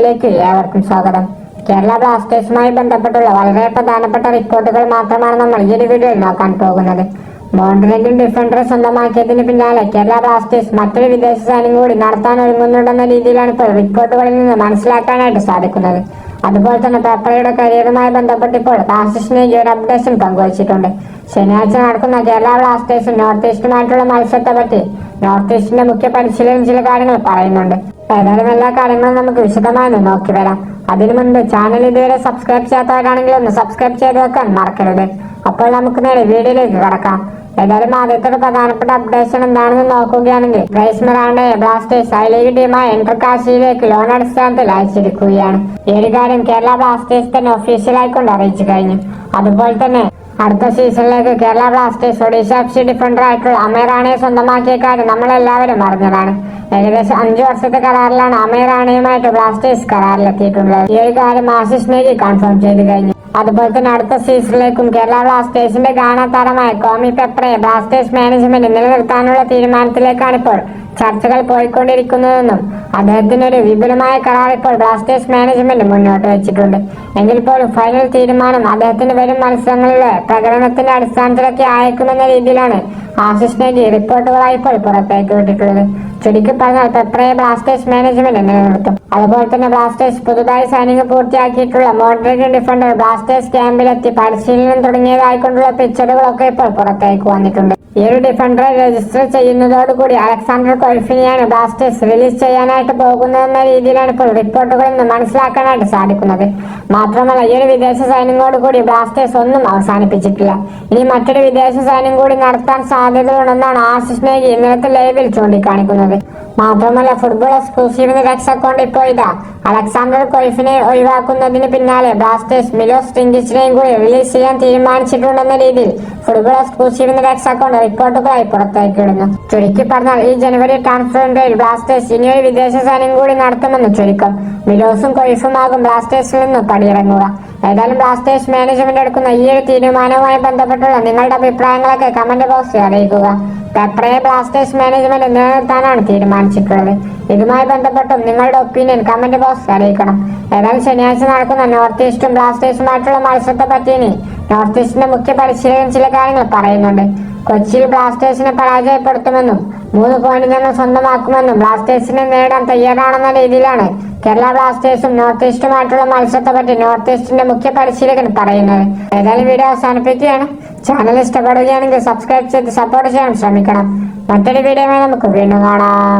ിലേക്ക് ഏവർക്കും സ്വാഗതം. കേരള ബ്ലാസ്റ്റേഴ്സുമായി ബന്ധപ്പെട്ടുള്ള വളരെ പ്രധാനപ്പെട്ട റിപ്പോർട്ടുകൾ മാത്രമാണ് നമ്മൾ ഈ ഒരു വീഡിയോയിൽ നോക്കാൻ പോകുന്നത്. മോണ്ടലിന്റെയും ഡിഫൻഡറെ സ്വന്തമാക്കിയതിന് പിന്നാലെ കേരള ബ്ലാസ്റ്റേഴ്സ് മറ്റൊരു വിദേശ സൈനികം കൂടി നടത്താൻ ഒരുങ്ങുന്നുണ്ടെന്ന രീതിയിലാണ് ഇപ്പോൾ റിപ്പോർട്ടുകളിൽ നിന്ന് മനസ്സിലാക്കാനായിട്ട് സാധിക്കുന്നത്. അതുപോലെ തന്നെ പേപ്പറയുടെ കരിയറുമായി ബന്ധപ്പെട്ടിപ്പോൾ ഇപ്പോൾ ഈ ഒരു അപ്ഡേഷൻ പങ്കുവച്ചിട്ടുണ്ട്. ശനിയാഴ്ച നടക്കുന്ന കേരള ബ്ലാസ്റ്റേഴ്സും നോർത്ത് ഈസ്റ്റുമായിട്ടുള്ള മത്സരത്തെ പറ്റി നോർത്ത് ഈസ്റ്റിന്റെ മുഖ്യ പരിശീലനം ചില കാര്യങ്ങൾ പറയുന്നുണ്ട്. ഏതായാലും എല്ലാ കാര്യങ്ങളും നമുക്ക് വിശദമായി ഒന്ന് നോക്കി വരാം. അതിനു മുൻപ് ചാനൽ ഇതുവരെ സബ്സ്ക്രൈബ് ചെയ്യാത്തവരാണെങ്കിൽ ഒന്ന് സബ്സ്ക്രൈബ് ചെയ്ത് വെക്കാൻ മറക്കരുത്. അപ്പോൾ നമുക്ക് നേരെ വീഡിയോയിലേക്ക് കടക്കാം. ഏതായാലും ആദ്യത്തെ പ്രധാനപ്പെട്ട അപ്ഡേഷൻ എന്താണെന്ന് നോക്കുകയാണെങ്കിൽ ഗ്രേസ് മെറാണ്ട് ബ്ലാസ്റ്റേഴ്സ് ഐ ലീഗ് ടീമായ എന്റർകാശിയിലേക്ക് ലോൺ അടിസ്ഥാനത്തിൽ അയച്ചിരിക്കുകയാണ്. ഈ കാര്യം കേരള ബ്ലാസ്റ്റേഴ്സ് തന്നെ ഒഫീഷ്യലായിക്കൊണ്ട് അറിയിച്ചു കഴിഞ്ഞു. അതുപോലെ തന്നെ അടുത്ത സീസണിലേക്ക് Kerala Blasters Odisha F C defender ആയിട്ടുള്ള അമേറാണയെ സ്വന്തമാക്കിയ കാര്യം നമ്മളെല്ലാവരും അറിഞ്ഞതാണ്. ഏകദേശം അഞ്ചു വർഷത്തെ കരാറിലാണ് അമേറാണയുമായിട്ട് ബ്ലാസ്റ്റേഴ്സ് കരാറിലെത്തിയിട്ടുള്ളത്. ഈ ഒരു കാര്യം ആശിഷ് നേഗി കൺഫേം ചെയ്തു കഴിഞ്ഞു. അതുപോലെ തന്നെ അടുത്ത സീസണിലേക്കും കേരള ബ്ലാസ്റ്റേഴ്സിന്റെ ഗാന താരമായ കോമി പെപ്രയെ ബ്ലാസ്റ്റേഴ്സ് മാനേജ്മെന്റ് നിലനിർത്താനുള്ള തീരുമാനത്തിലേക്കാണ് ഇപ്പോൾ ചർച്ചകൾ പോയിക്കൊണ്ടിരിക്കുന്നതെന്നും അദ്ദേഹത്തിന് ഒരു വിപുലമായ കരാർ ഇപ്പോൾ ബ്ലാസ്റ്റേഴ്സ് മാനേജ്മെന്റ് മുന്നോട്ട് വെച്ചിട്ടുണ്ട്. എങ്കിൽ പോലും ഫൈനൽ തീരുമാനം അദ്ദേഹത്തിന് വരും മത്സരങ്ങളിലെ പ്രകടനത്തിന്റെ അടിസ്ഥാനത്തിലൊക്കെ ആയേക്കുമെന്ന രീതിയിലാണ് ആശിഷ് നേഗി റിപ്പോർട്ടുകളായി ഇപ്പോൾ പുറത്തേക്ക് വിട്ടിട്ടുള്ളത്. ചുരുക്കി പറഞ്ഞാൽ പെപ്രയെ ബ്ലാസ്റ്റേഴ്സ് മാനേജ്മെന്റ് നിലനിർത്തും അതുപോലെ തന്നെ ബ്ലാസ്റ്റേഴ്സ് പുതുതായി സൈനിങ് പൂർത്തിയാക്കിയിട്ടുള്ള മോഡറേറ്റ് ഡിഫൻഡർ ബ്ലാസ്റ്റേഴ്സ് ക്യാമ്പിലെത്തി പരിശീലനം തുടങ്ങിയതായിക്കൊണ്ടുള്ള പിക്ചറുകളൊക്കെ ഇപ്പോൾ പുറത്തേക്ക് വന്നിട്ടുണ്ട്. ഈ ഒരു ഡിഫൻഡറെ രജിസ്റ്റർ ചെയ്യുന്നതോടുകൂടി അലക്സാണ്ടർ കൊൽഫിനെയാണ് ബ്ലാസ്റ്റേഴ്സ് റിലീസ് ചെയ്യാനായിട്ട് പോകുന്നതെന്ന രീതിയിലാണ് ഇപ്പോൾ റിപ്പോർട്ടുകളിൽ നിന്ന് മനസ്സിലാക്കാനായിട്ട് സാധിക്കുന്നത്. മാത്രമല്ല ഈ ഒരു വിദേശ സൈന്യങ്ങളോടുകൂടി കൂടി ബ്ലാസ്റ്റേഴ്സ് ഒന്നും അവസാനിപ്പിച്ചിട്ടില്ല. ഇനി മറ്റൊരു വിദേശ സൈന്യം കൂടി നടത്താൻ സാധ്യതയുണ്ടെന്നാണ് ആശിഷ് നേഗി ഇന്നലത്തെ ലൈവിൽ ചൂണ്ടിക്കാണിക്കുന്നത്. മാത്രമല്ല ഫുട്ബോൾ എക്സ്ക്ലൂസീവിന് രക്ഷക്കൊണ്ട് ഇപ്പോൾ ഇതാ അലക്സാണ്ടർ കൊയ്ഫിനെ ഒഴിവാക്കുന്നതിന് പിന്നാലെ ബ്ലാസ്റ്റേഴ്സ് മിലോസ് ടിങ്കിച്ചിനെയും കൂടി റിലീസ് ചെയ്യാൻ തീരുമാനിച്ചിട്ടുണ്ടെന്ന രീതിയിൽ ഫുട്ബോൾ എക്സ്ക്ലൂസീവിന് രക്ഷക്കൊണ്ട് റിപ്പോർട്ടുകളായി പുറത്തേക്ക് ഇടുന്നു ചുരുക്കി പറഞ്ഞാൽ ഈ ജനുവരി വിൻഡോയിൽ ബ്ലാസ്റ്റേഴ്സ് ഇനിയൊരു വിദേശ സൈന്യം കൂടി നടത്തുമെന്ന് ചുരുക്കം. മിലോസും കൊയ്ഫുമാകും ബ്ലാസ്റ്റേഴ്സിൽ നിന്നും പടിയിറങ്ങുക. ഏതായാലും ബ്ലാസ്റ്റേഴ്സ് മാനേജ്മെന്റ് എടുക്കുന്ന ഈ ഒരു തീരുമാനവുമായി ബന്ധപ്പെട്ടുള്ള നിങ്ങളുടെ അഭിപ്രായങ്ങളൊക്കെ കമന്റ് ബോക്സിൽ അറിയിക്കുക. പെപ്രയെ ബ്ലാസ്റ്റേഴ്സ് മാനേജ്മെന്റ് നിലനിർത്താനാണ് തീരുമാനിച്ചിട്ടുള്ളത്. ഇതുമായി ബന്ധപ്പെട്ട് നിങ്ങളുടെ ഒപ്പീനിയൻ കമന്റ് ബോക്സ് അറിയിക്കണം. ഏതായാലും ശനിയാഴ്ച നടക്കുന്ന നോർത്ത് ഈസ്റ്റും ബ്ലാസ്റ്റേഴ്സുമായിട്ടുള്ള മത്സരത്തെ പറ്റി നോർത്ത് ഈസ്റ്റിന്റെ മുഖ്യ പരിശീലകൻ ചില കാര്യങ്ങൾ പറയുന്നുണ്ട്. കൊച്ചിയിൽ ബ്ലാസ്റ്റേഴ്സിനെ പരാജയപ്പെടുത്തുമെന്നും മൂന്ന് പോയിന്റ് തന്നെ സ്വന്തമാക്കുമെന്നും ബ്ലാസ്റ്റേഴ്സിനെ നേടാൻ തയ്യാറാണെന്ന രീതിയിലാണ് കേരള ബ്ലാസ്റ്റേഴ്സും നോർത്ത് ഈസ്റ്റുമായിട്ടുള്ള മത്സരത്തെ പറ്റി നോർത്ത് ഈസ്റ്റിന്റെ മുഖ്യ പരിശീലകൻ പറയുന്നത്. ഏതായാലും വീഡിയോ അവസാനിപ്പിക്കുകയാണ്. ചാനൽ ഇഷ്ടപ്പെടുകയാണെങ്കിൽ സബ്സ്ക്രൈബ് ചെയ്ത് സപ്പോർട്ട് ചെയ്യാൻ ശ്രമിക്കണം. മറ്റൊരു വീഡിയോയുമായി നമുക്ക് വീണ്ടും കാണാം.